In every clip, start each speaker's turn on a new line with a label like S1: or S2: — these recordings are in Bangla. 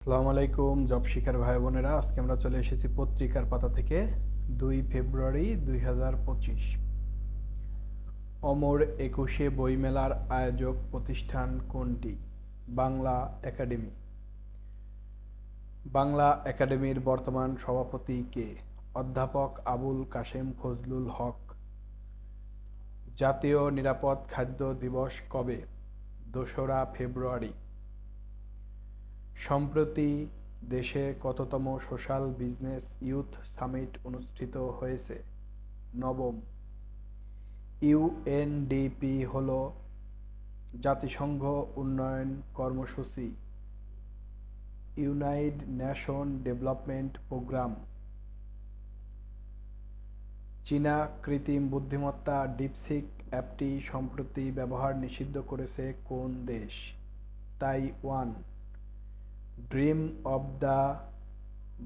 S1: আসসালামু আলাইকুম, জব শিকার ভাই বোনেরা। আজকে আমরা চলে এসেছি পত্রিকার পাতা থেকে, দুই ফেব্রুয়ারি দুই হাজার পঁচিশ। অমর একুশে বইমেলার আয়োজক প্রতিষ্ঠান কোনটি? বাংলা একাডেমি। বাংলা একাডেমির বর্তমান সভাপতি কে? অধ্যাপক আবুল কাশেম ফজলুল হক। জাতীয় নিরাপদ খাদ্য দিবস কবে? দোসরা ফেব্রুয়ারি। সম্প্রতি দেশে কততম সোশ্যাল বিজনেস ইউথ সামিট অনুষ্ঠিত হয়েছে? নবম। ইউএনডিপি হল জাতিসংঘ উন্নয়ন কর্মসূচি ইউনাইড নেশন ডেভেলপমেন্ট প্রোগ্রাম। চীনা কৃত্রিম বুদ্ধিমত্তা ডিপসিক অ্যাপটি সম্প্রতি ব্যবহার নিষিদ্ধ করেছে কোন দেশ? Taiwan. Dream of the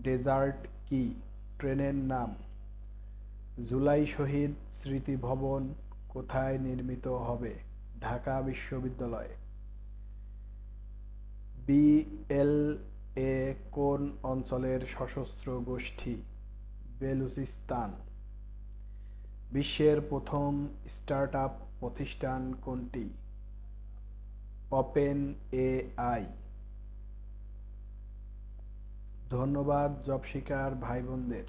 S1: desert কি? ট্রেনের নাম। জুলাই শহীদ স্মৃতি ভবন কোথায় নির্মিত হবে? ঢাকা বিশ্ববিদ্যালয়। বিএলএ কোন অঞ্চলের সশস্ত্র গোষ্ঠী? বেলুচিস্তান। বিশ্বের প্রথম স্টার্টআপ প্রতিষ্ঠান কোনটি? ওপেন এআই ধন্যবাদ জব শিকার ভাই বোনদের